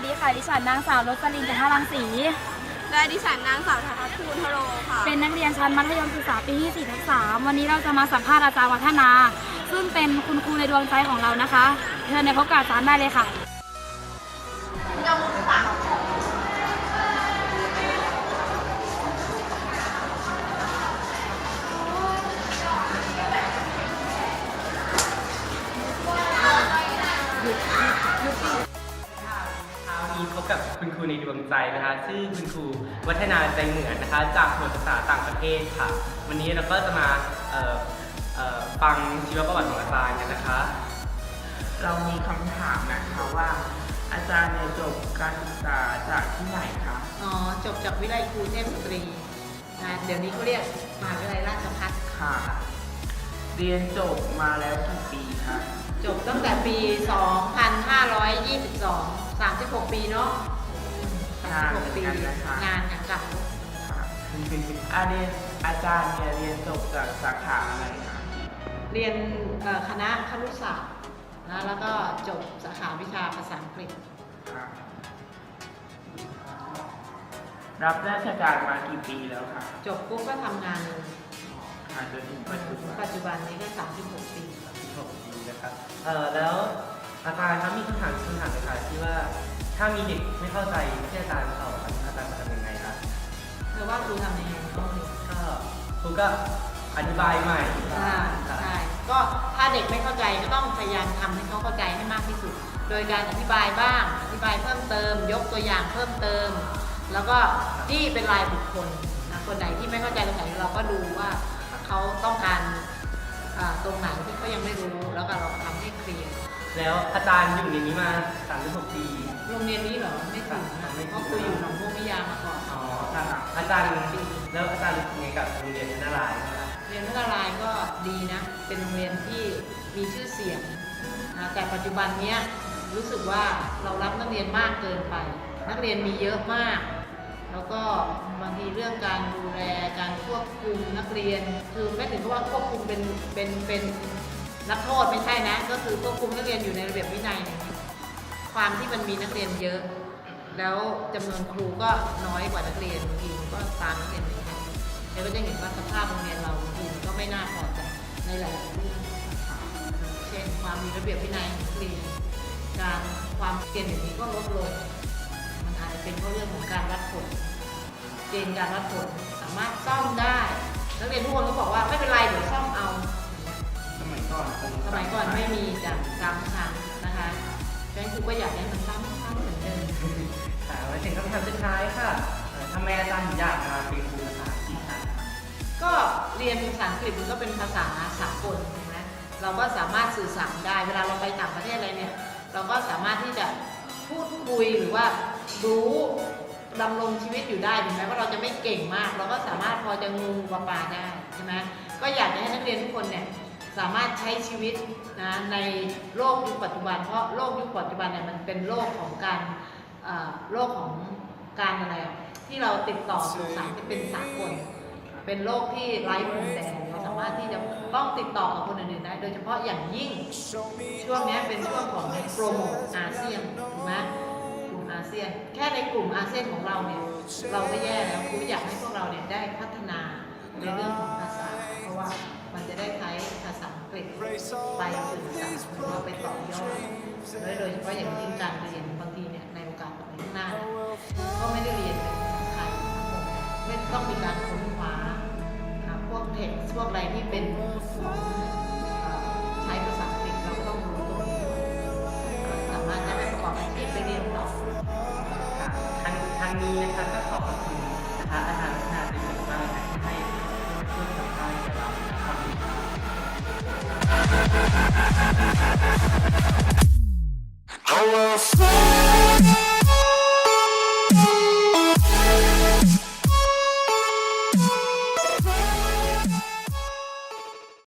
วัสดีค่ะดิฉันนางสาวรสลินจันทรังสี และดิฉันนางสาวธนทูลทโรค่ะ เป็นนักเรียนชั้นมัธยมศึกษาปีที่4ทับ3วันนี้เราจะมาสัมภาษณ์อาจารย์วัฒนา ซึ่งเป็นคุณครูในดวงใจของเรานะคะ เชิญในพบกับอาจารย์ได้เลยค่ะ คุณครูในดวงใจนะคะ ชื่อคุณครูวัฒนาใจเหมือนนะคะ จากหน่วยภาษาต่างประเทศค่ะ วันนี้เราก็จะมาเอ่อเอ่อฟังชีวประวัติของอาจารย์กันนะคะ เรามีคำถามนะคะว่า อาจารย์เนี่ยจบการศึกษาจากที่ไหนคะ อ๋อ จบจากวิทยาลัยครูเทพสตรีนะเดี๋ยวนี้เขาเรียกมหาวิทยาลัยราชภัฏค่ะ เรียนจบมาแล้วกี่ปีคะ จบตั้งแต่ปี 2522 36 ปีเนาะ 36ปีงานอย่างเก่าค่ะอาเรียนอาจารย์เนี่ยเรียนจบจากสาขาอะไรคะเรียนเอ่อคณะครุศาสตร์นะแล้วก็จบสาขาวิชาภาษาอังกฤษ ค่ะ รับราชการมากี่ปีแล้วคะจบปุ๊บก็ทำงานเลยค่ะจนถึงปัจจุบันปัจจุบันนี้ก็ 36 ปี16ปีนะครับเอ่อแล้วอาจารย์ครับมีคำถามคำถามเลยค่ะที่ว่า ถ้ามีเด็กไม่เข้าใจที่อาจารย์สอนอาจารย์จะทำยังไงครับเธอว่าครูทำยังไงก็ครูก็อธิบายใหม่ใช่ก็ถ้าเด็กไม่เข้าใจก็ต้องพยายามทำให้เขาเข้าใจให้มากที่สุด โดยการอธิบายบ้าง อธิบายเพิ่มเติม ยกตัวอย่างเพิ่มเติม แล้วก็ที่เป็นรายบุคคลนะคนไหนที่ไม่เข้าใจตรงไหนเราก็ดูว่าเขาต้องการตรงไหนที่เขายังไม่รู้แล้วก็เราทำให้เคลียร์ แล้วอาจารย์อยู่ในนี้มา36ปีโรงเรียนนี้เหรอ ไม่ถึงนะเพราะครูอยู่หนองบัววิทยามาก่อนอ๋อค่ะอาจารย์แล้วอาจารย์เป็นไงกับโรงเรียนพัฒนาลายณ์นะครับเรียนพัฒนารายณ์ก็ดีนะ เป็นโรงเรียนที่มีชื่อเสียงนะแต่ปัจจุบันเนี้ยรู้สึกว่าเรารับนักเรียนมากเกินไป นักเรียนมีเยอะมาก แล้วก็บางทีเรื่องการดูแลการควบคุมนักเรียน คือไม่ถึงกับว่าควบคุมเป็นเป็นเป็น นักโทษไม่ใช่นะ ก็คือควบคุมนักเรียนอยู่ในระเบียบวินัยเนี่ยความที่มันมีนักเรียนเยอะ แล้วจำนวนครูก็น้อยกว่านักเรียนบางทีมันก็ตามนักเรียนไม่ทันเราก็จะเห็นว่าสภาพโรงเรียนเราบางทีมันก็ไม่น่าพอใจในหลายๆเรื่องเช่นความมีระเบียบวินัยของนักเรียนการความเรียนอย่างนี้ก็ลดลงมันอาจจะเป็นเพราะเรื่องของการวัดผลเกณฑ์การวัดผลสามารถซ่อมได้นักเรียนทุกคนก็บอกว่าไม่เป็นไรเดี๋ยวซ่อมเอา ก่อน สมัยก่อนไม่มีจากซ้ำซ้ำนะคะดังนั้นครูก็อยากให้มันซ้ำซ้ำเหมือนเดิมค่ะมาถึงคำถามสุดท้ายค่ะทำไมอาจารย์ถึงอยากมาเป็นครูภาษาอังกฤษคะก็เรียนภาษาอังกฤษมันก็เป็นภาษาสากลถูกไหมเราก็สามารถสื่อสารได้ เวลาเราไปต่างประเทศอะไรเนี่ย เราก็สามารถที่จะพูดคุยหรือว่ารู้ดำรงชีวิตอยู่ได้ถึงแม้ว่าเราจะไม่เก่งมาก เราก็สามารถพอจะงูปลาปลาได้ใช่ไหมก็อยากจะให้นักเรียนทุกคนเนี่ย สามารถใช้ชีวิตนะในโลกยุคปัจจุบัน เพราะโลกยุคปัจจุบันเนี่ยมันเป็นโลกของการเอ่อโลกของการอะไรอะที่เราติดต่อสื่อสารที่เป็นสากลเป็นโลกที่ไร้พรมแดนเราสามารถที่จะต้องติดต่อกับคนอื่นๆได้ โดยเฉพาะอย่างยิ่งช่วงเนี้ยเป็นช่วงของโปรโมทอาเซียนถูกไหมกลุ่มอาเซียน แค่ในกลุ่มอาเซียนของเราเนี่ยเราก็แย่แล้วครูอยากให้พวกเราเนี่ยได้พัฒนาในเรื่องของาษาอังกฤษไปสื่อสารหรือว่าไปต่อยอดและโดยเฉพาะอย่างยิ่งการเรียนบางทีเนี่ยในโอกาสต่อไปข้างหน้า ก็ไม่ได้เรียนเป็นภาษาไทยทั้งหมดไม่ต้องมีการค้นคว้าหาพวกเท็กซ์พวกอะไรที่เป็นของเอ่อใช้ภาษาอังกฤษเราก็ต้องรู้ตรงนี้สามารถจะไปประกอบอาชีพไปเรียนต่อค่ะทางทางนี้นะคะก็ขอขอบ